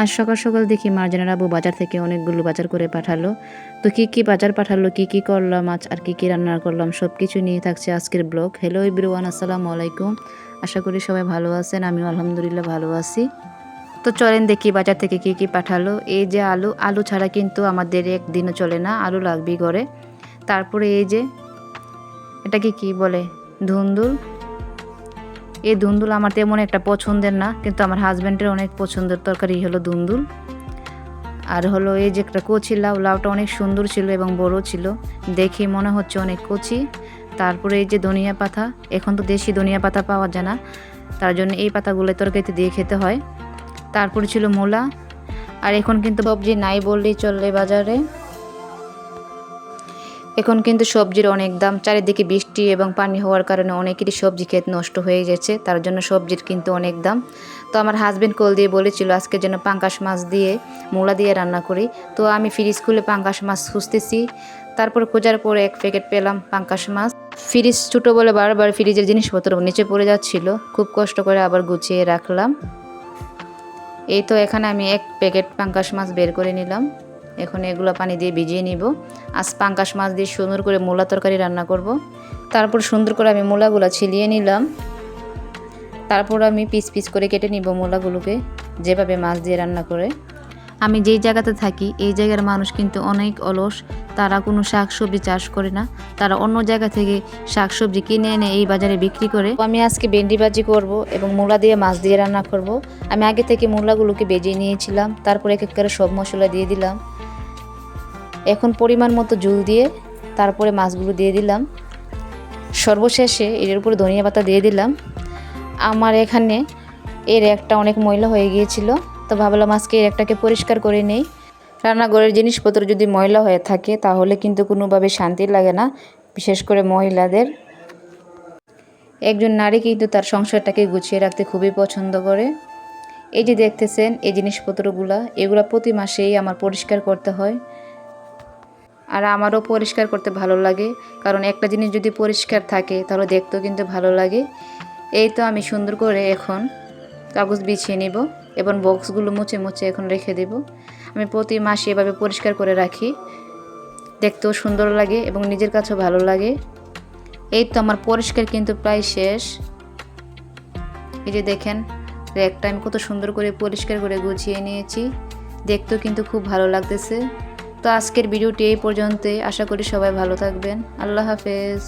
আজ সকাল সকাল দেখি মার্জানের আবু বাজার থেকে অনেকগুলো বাজার করে পাঠালো। তো কী কী বাজার পাঠালো, কী কী করলাম, আজ আর কী কী রান্না করলাম সব কিছু নিয়ে থাকছে আজকের ব্লগ। হ্যালো ইব্রুয়ান আসসালামু আলাইকুম। আশা করি সবাই ভালো আছেন, আমিও আলহামদুলিল্লাহ ভালো আছি। তো চলেন দেখি বাজার থেকে কী কী পাঠালো। এই যে আলু আলু ছাড়া কিন্তু আমাদের একদিনও চলে না, আলু লাগবেই ঘরে। তারপরে এই যে, এটাকে কি বলে, ধুন্দুল? এই দুন্দুল আমার তেমন একটা পছন্দের না, কিন্তু আমার হাজব্যান্ডের অনেক পছন্দের তরকারি হলো দুন্দুল। আর হলো এই যে একটা কচি লাউ, লাউটা অনেক সুন্দর ছিল এবং বড় ছিল। দেখে মনে হচ্ছে অনেক কচি। তারপরে এই যে ধনিয়া পাতা, এখন তো দেশি ধনিয়া পাতা পাওয়া যায় না, তার জন্য এই পাতাগুলো তরকারিতে দিয়ে খেতে হয়। তারপরে ছিল মূলা, আর এখন কিন্তু সবজি নাই বললেই চলে বাজারে। এখন কিন্তু সবজির অনেক দাম, চারিদিকে বৃষ্টি এবং পানি হওয়ার কারণে অনেকেরই সবজি ক্ষেত নষ্ট হয়ে গেছে, তার জন্য সবজির কিন্তু অনেক দাম। তো আমার হাজব্যান্ড কল দিয়ে বলেছিল, আজকে যেন পাঙ্কাশ মাছ দিয়ে, মূলা দিয়ে রান্না করি। তো আমি ফ্রিজ খুলে পাঙ্কাশ মাছ খুঁজতেছি, তারপর খোঁজার পরে এক প্যাকেট পেলাম পাঙ্কাশ মাছ। ফ্রিজ ছোটো বলে বারবার ফ্রিজের জিনিসপত্র নিচে পড়ে যাচ্ছিল, খুব কষ্ট করে আবার গুছিয়ে রাখলাম। এই তো এখানে আমি এক প্যাকেট পাঙ্কাশ মাছ বের করে নিলাম। এখন এগুলো পানি দিয়ে ভিজিয়ে নিব। আজ পাঙ্কাশ মাছ দিয়ে সুন্দর করে মূলা তরকারি রান্না করব। তারপর সুন্দর করে আমি মূলাগুলো ছিলিয়ে নিলাম। তারপর আমি পিস পিস করে কেটে নিব মূলাগুলোকে, যেভাবে মাছ দিয়ে রান্না করে। আমি যেই জায়গাতে থাকি, এই জায়গার মানুষ কিন্তু অনেক অলস। তারা কোনো শাক সবজি চাষ করে না। তারা অন্য জায়গা থেকে শাক সবজি কিনে এনে এই বাজারে বিক্রি করে। আমি আজকে ভেন্ডি ভাজি করব এবং মূলা দিয়ে মাছ দিয়ে রান্না করব। আমি আগে থেকে মূলাগুলোকে বেজিয়ে নিয়েছিলাম, তারপর এক এক করে সব মশলা দিয়ে দিলাম। এখন পরিমাণ মতো জুল দিয়ে তারপরে মাছগুলো দিয়ে দিলাম। সর্বশেষে এর উপরে ধনিয়া পাতা দিয়ে দিলাম। আমার এখানে এর একটা অনেক ময়লা হয়ে গিয়েছিল, তো ভাবলাম আজকে এর একটাকে পরিষ্কার করে নেই। রান্নাঘরের জিনিসপত্র যদি ময়লা হয়ে থাকে, তাহলে কিন্তু কোনোভাবে শান্তি লাগে না, বিশেষ করে মহিলাদের। একজন নারী কিন্তু তার সংসারটাকে গুছিয়ে রাখতে খুবই পছন্দ করে। এই যে দেখতেছেন, এই জিনিসপত্রগুলা, এগুলা প্রতি মাসেই আমার পরিষ্কার করতে হয়। আর আমারও পরিষ্কার করতে ভালো লাগে। কারণ একটা জিনিস যদি পরিষ্কার থাকে, তাহলে দেখতেও কিন্তু ভালো লাগে। এই তো আমি সুন্দর করে এখন কাগজ বিছিয়ে নিব এবং বক্সগুলো মুছে মুছে এখন রেখে দেব। আমি প্রতি মাসে এভাবে পরিষ্কার করে রাখি। দেখতেও সুন্দর লাগে এবং নিজের কাছেও ভালো লাগে। এই তো আমার পরিষ্কার কিন্তু প্রায় শেষ। এই যে দেখেন, র্যাকটা আমি কত সুন্দর করে পরিষ্কার করে গুছিয়ে নিয়েছি। দেখতেও কিন্তু খুব ভালো লাগতেছে। তো আজকের ভিডিওটি এই পর্যন্তই। আশা করি সবাই ভালো থাকবেন। আল্লাহ হাফেজ।